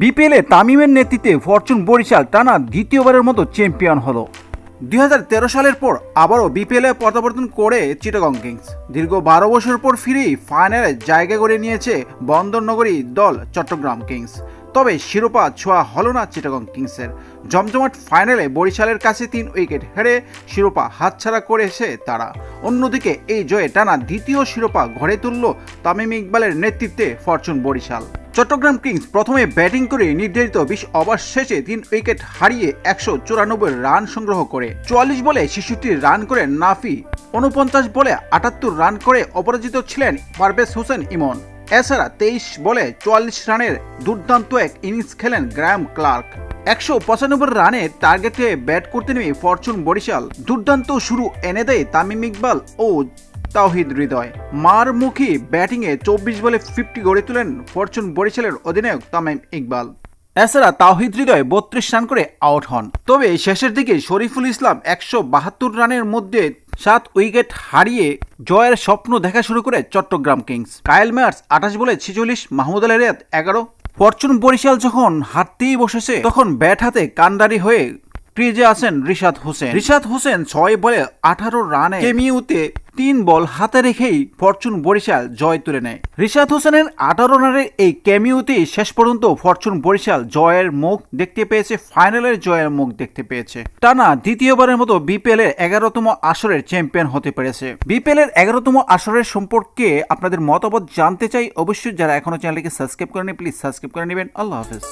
বিপিএলে তামিমের নেতৃত্বে ফরচুন বরিশাল টানা দ্বিতীয়বারের মতো চ্যাম্পিয়ন হলো। দুই হাজার তেরো সালের পর আবারও বিপিএলে প্রত্যাবর্তন করে চিটাগং কিংস। দীর্ঘ বারো বছর পর ফিরেই ফাইনালে জায়গা করে নিয়েছে বন্দরনগরী দল চট্টগ্রাম কিংস। তবে শিরোপা ছোঁয়া হলো না চিটাগং কিংসের। জমজমাট ফাইনালে বরিশালের কাছে তিন উইকেট হেরে শিরোপা হাতছাড়া করেছে তারা। অন্যদিকে এই জয়ে টানা দ্বিতীয় শিরোপা ঘরে তুলল তামিম ইকবালের নেতৃত্বে ফরচুন বরিশাল। চট্টগ্রাম কিংস প্রথমে ব্যাটিং করে নির্ধারিত বিশ ওভার শেষে তিন উইকেট হারিয়ে একশো চুরানব্বই রান সংগ্রহ করে। চুয়াল্লিশ বলে ছেষট্টি রান করে নাফি, উনপঞ্চাশ বলে আটাত্তর রান করে অপরাজিত ছিলেন পারভেজ হোসেন ইমন। এছাড়া তেইশ বলে চুয়াল্লিশ রানের দুর্দান্ত এক ইনিংস খেলেন গ্র্যাম ক্লার্ক। একশো পঁচানব্বই রানের টার্গেটে ব্যাট করতে নেমে ফরচুন বরিশাল। দুর্দান্ত শুরু এনে দেয় তামিম ইকবাল ও তাওহিদ হৃদয়। মারমুখী ব্যাটিংয়ে চব্বিশ বলে ফিফটি গড়ে তোলেন ফরচুন বরিশালের অধিনায়ক তামিম ইকবাল। এছাড়া তাওহিদ হৃদয় বত্রিশ রান করে আউট হন। তবে শেষের দিকে শরীফুল ইসলাম একশো বাহাত্তর রানের মধ্যে সাত উইকেট হারিয়ে জয়ের স্বপ্ন দেখা শুরু করে চট্টগ্রাম কিংস। কায়েল মেয়ার্স আঠাশ বলে ছেচল্লিশ, মাহমুদ আল রিয়াদ এগারো। ফরচুন বরিশাল যখন হারতেই বসেছে, তখন ব্যাট হাতে কান্দারি হয়ে ক্রিজে আছেন রিশাদ হোসেন। রিশাদ হোসেন ছয় বলে আঠারো রানে কেমিউতে তিন বল হাতে রেখেই ফরচুন বরিশাল জয় তুলে নেয়। রিশাদ হোসেনের আঠারো রানের এই ক্যামিউতেই শেষ পর্যন্ত ফরচুন বরিশাল জয়ের মুখ দেখতে পেয়েছে, ফাইনালের জয়ের মুখ দেখতে পেয়েছে। টানা দ্বিতীয়বারের মতো বিপিএল এর এগারোতম আসরের চ্যাম্পিয়ন হতে পেরেছে। বিপিএল এর এগারোতম আসরের সম্পর্কে আপনাদের মতামত জানতে চাই, অবশ্যই যারা এখনও চ্যানেলটিকে সাবস্ক্রাইব করেনি প্লিজ সাবস্ক্রাইব করে নেবেন। আল্লাহ হাফেজ।